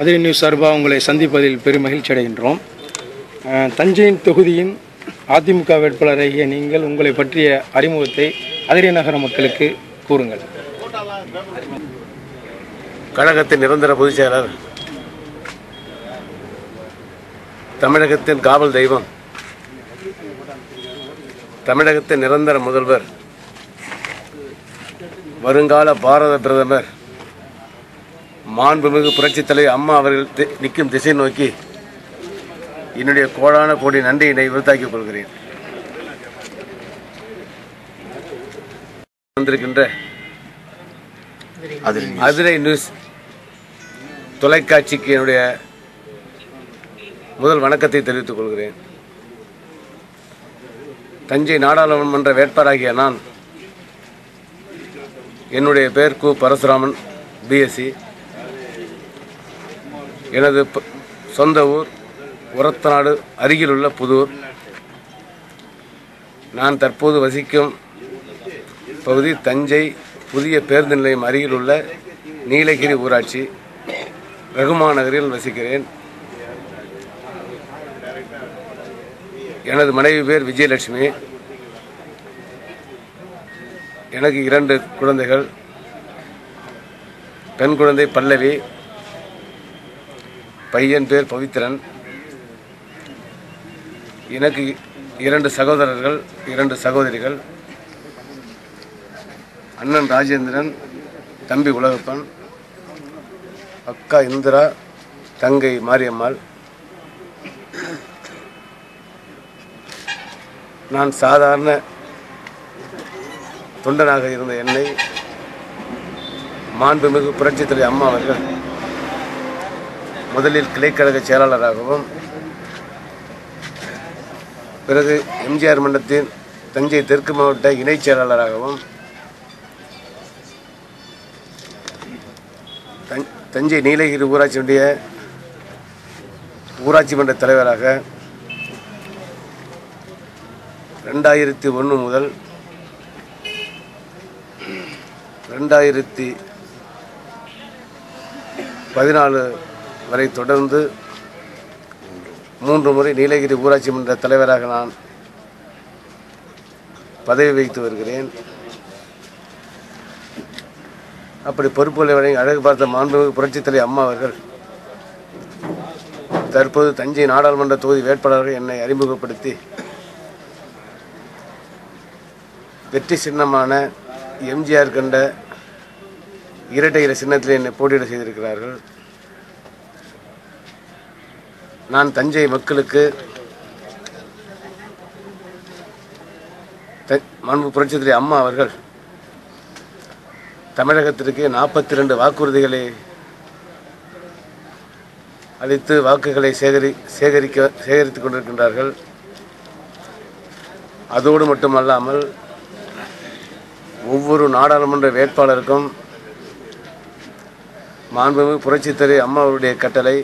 அதிரி news சார்பாக உங்களை சந்திப்பதில் பெரும் மகிழ்ச்சி அடைகின்றோம். தஞ்சையின் தொகுதியின் அதிமுக வேட்பாளராகிய நீங்கள் உங்களை பற்றிய அறிமுகத்தை அதிரை நகர மக்களுக்கு கூறுங்கள். கழகத்தின் நிரந்தர பொதுச் செயலர் தமிழகத்தின் காவல் தெய்வம் தமிழகத்தின் நிரந்தர முதல்வர் வருங்கால பாரத பிரதமர் மாண்புமிகு புரட்சித் தலைவர் அம்மா அவர்கள் நிற்கும் திசை நோக்கி என்னுடைய கோடான கோடி நன்றியினை விருத்தாக்கிக் கொள்கிறேன். வந்திருக்கின்ற அதிரை நியூஸ் தொலைக்காட்சிக்கு என்னுடைய முதல் வணக்கத்தை தெரிவித்துக் கொள்கிறேன். தஞ்சை நாடாளுமன்ற வேட்பாளராகிய நான் என்னுடைய பெயர் கு பரசுராமன் பிஎஸ்சி எனது சொந்த ஊர் உரத்தநாடு அருகிலுள்ள புதூர். நான் தற்போது வசிக்கும் பகுதி தஞ்சை புதிய பேருந்து நிலையம் அருகிலுள்ள நீலகிரி ஊராட்சி ரகுமா நகரில் வசிக்கிறேன். எனது மனைவி பேர் விஜயலட்சுமி. எனக்கு இரண்டு குழந்தைகள். பெண் குழந்தை பல்லவி. பையன் பேர் பவித்ரன். எனக்கு இரண்டு சகோதரர்கள் இரண்டு சகோதரிகள். அண்ணன் ராஜேந்திரன் தம்பி உலகப்பன். அக்கா இந்திரா தங்கை மாரியம்மாள். நான் சாதாரண தொண்டனாக இருந்த என்னை மாண்புமிகு புரட்சித்துறை அம்மா அவர்கள் முதலில் கிளைக்கழக செயலாளராகவும் பிறகு எம்ஜிஆர் மன்றத்தின் தஞ்சை தெற்கு மாவட்ட இணைச் செயலாளராகவும் தஞ்சை நீலகிரி ஊராட்சியுடைய ஊராட்சி மன்ற தலைவராக ரெண்டாயிரத்தி ஒன்று முதல் ரெண்டாயிரத்தி பதினாலு வரை தொடர்ந்து மூன்று முறை நீலகிரி ஊராட்சி மன்ற தலைவராக நான் பதவி வகித்து வருகிறேன். அப்படி பொறுப்புகளை வழங்கி அழகு பார்த்த மாண்புமிகு புரட்சித்தலை அம்மா அவர்கள் தற்போது தஞ்சை நாடாளுமன்ற தொகுதி வேட்பாளர்கள் என்னை அறிமுகப்படுத்தி வெற்றி சின்னமான எம்ஜிஆர் கண்ட இரட்டை இர சின்னத்தில் என்னை போட்டியிட செய்திருக்கிறார்கள். நான் தஞ்சை மக்களுக்கு த- மாண்பு புரட்சித் அம்மா அவர்கள் தமிழகத்திற்கு நாற்பத்தி ரெண்டு வாக்குறுதிகளை அளித்து வாக்குகளை சேகரி சேகரிக்க சேகரித்துக் கொண்டிருக்கின்றார்கள். அதோடு மட்டுமல்லாமல் ஒவ்வொரு நாடாளுமன்ற வேட்பாளருக்கும் மாண்புமிகு புரட்சித்துறை அம்மாவுடைய அம்மா அவருடைய கட்டளை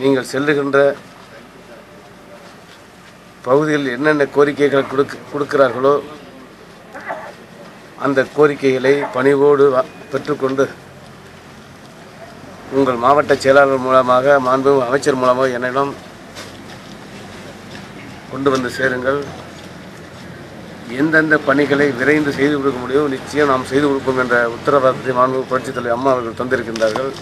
நீங்கள் செல்லுகின்ற பகுதியில் என்னென்ன கோரிக்கைகள் கொடுக்க கொடுக்கிறார்களோ அந்த கோரிக்கைகளை பணிவோடு பெற்றுக்கொண்டு உங்கள் மாவட்ட செயலாளர் மூலமாக மாண்பு அமைச்சர் மூலமாக என்னிடம் கொண்டு வந்து சேருங்கள். எந்தெந்த பணிகளை விரைந்து செய்து கொடுக்க முடியும் நிச்சயம் நாம் செய்து கொடுப்போம் என்ற உத்தரவாதத்தை மாண்பு புரட்சித் தலைவர் அம்மா அவர்கள் தந்திருக்கின்றார்கள்.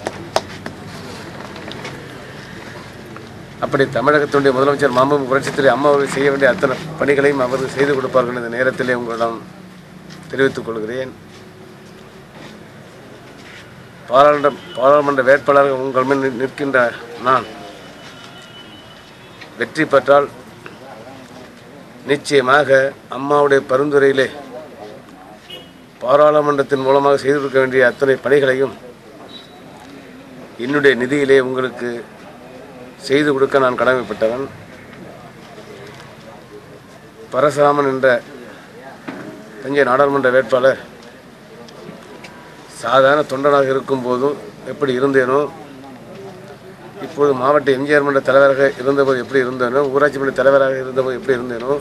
அப்படி தமிழகத்தினுடைய முதலமைச்சர் மாமன் புரட்சித்துறை அம்மா அவர்கள் செய்ய வேண்டிய அத்தனை பணிகளையும் அவர்கள் செய்து கொடுப்பார்கள் இந்த நேரத்திலே உங்களிடம் தெரிவித்துக் கொள்கிறேன். பாராளுமன்ற பாராளுமன்ற வேட்பாளர்கள் உங்கள் முன் நிற்கின்ற நான் வெற்றி பெற்றால் நிச்சயமாக அம்மாவுடைய பரிந்துரையிலே பாராளுமன்றத்தின் மூலமாக செய்து கொடுக்க வேண்டிய அத்தனை பணிகளையும் என்னுடைய நிதியிலே உங்களுக்கு செய்து கொடுக்க நான் கடமைப்பட்டவன். பரசுராமன் என்ற தஞ்சை நாடாளுமன்ற வேட்பாளர் சாதாரண தொண்டனாக இருக்கும் போதும் எப்படி இருந்தேனோ இப்போது மாவட்ட எம்ஜிஆர் மன்ற தலைவராக இருந்தபோது எப்படி இருந்தேனோ ஊராட்சி மன்ற தலைவராக இருந்தபோது எப்படி இருந்தேனோ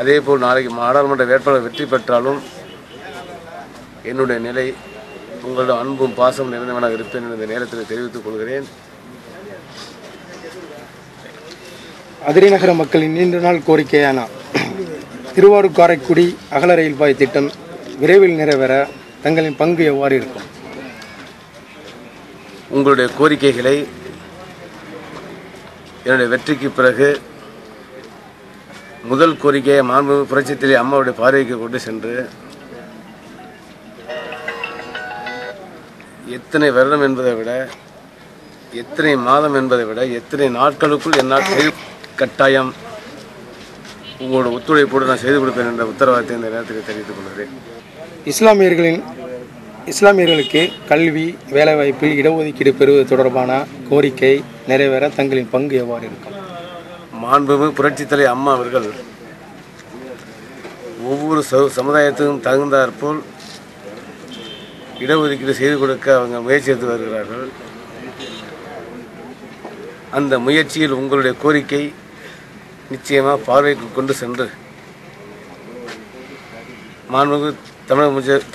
அதே போல் நாளைக்கு நாடாளுமன்ற வேட்பாளர் வெற்றி பெற்றாலும் என்னுடைய நிலை உங்களிடம் அன்பும் பாசம் நிறைந்தவனாக இருப்பேன் என்ற இந்த நேரத்தில் தெரிவித்துக் கொள்கிறேன். அதிரிநகர மக்களின் நீண்ட நாள் கோரிக்கையான திருவாரூர் காரைக்குடி அகல ரயில் பாய் திட்டம் விரைவில் நிறைவேற தங்களின் பங்கு எவ்வாறு இருக்கும்? உங்களுடைய கோரிக்கைகளை என்னுடைய வெற்றிக்கு பிறகு முதல் கோரிக்கையை மாண்பு புரட்சித்திலே அம்மாவுடைய பார்வைக்கு கொண்டு சென்று எத்தனை வருடம் என்பதை விட எத்தனை மாதம் என்பதை விட எத்தனை நாட்களுக்குள் என்னால் செய்து கட்டாயம் உங்களோட ஒத்துழைப்போடு நான் செய்து கொடுப்பேன் என்ற உத்தரவாதத்தை இந்த நேரத்தில் தெரிவித்துக் கொள்கிறேன். இஸ்லாமியர்களின் இஸ்லாமியர்களுக்கு கல்வி வேலைவாய்ப்பில் இடஒதுக்கீடு பெறுவது தொடர்பான கோரிக்கை நிறைவேற தங்களின் பங்கு எவ்வாறு இருக்கும்? மாண்புமிகு புரட்சித்தலை அம்மா அவர்கள் ஒவ்வொரு ச- சமுதாயத்துக்கும் தகுந்தாற்போல் இடஒதுக்கீடு செய்து கொடுக்க அவங்க முயற்சி எடுத்து வருகிறார்கள். அந்த முயற்சியில் உங்களுடைய கோரிக்கை நிச்சயமாக பார்வைக்கு கொண்டு சென்று மாண்புமிகு தமிழக முதல்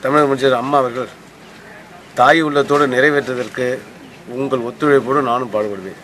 தமிழக முதல் அம்மா அவர்கள் தாய் உள்ளத்தோடு நிறைவேற்றுவதற்கு உங்கள் ஒத்துழைப்போடு நானும் பாடுபடுவேன்.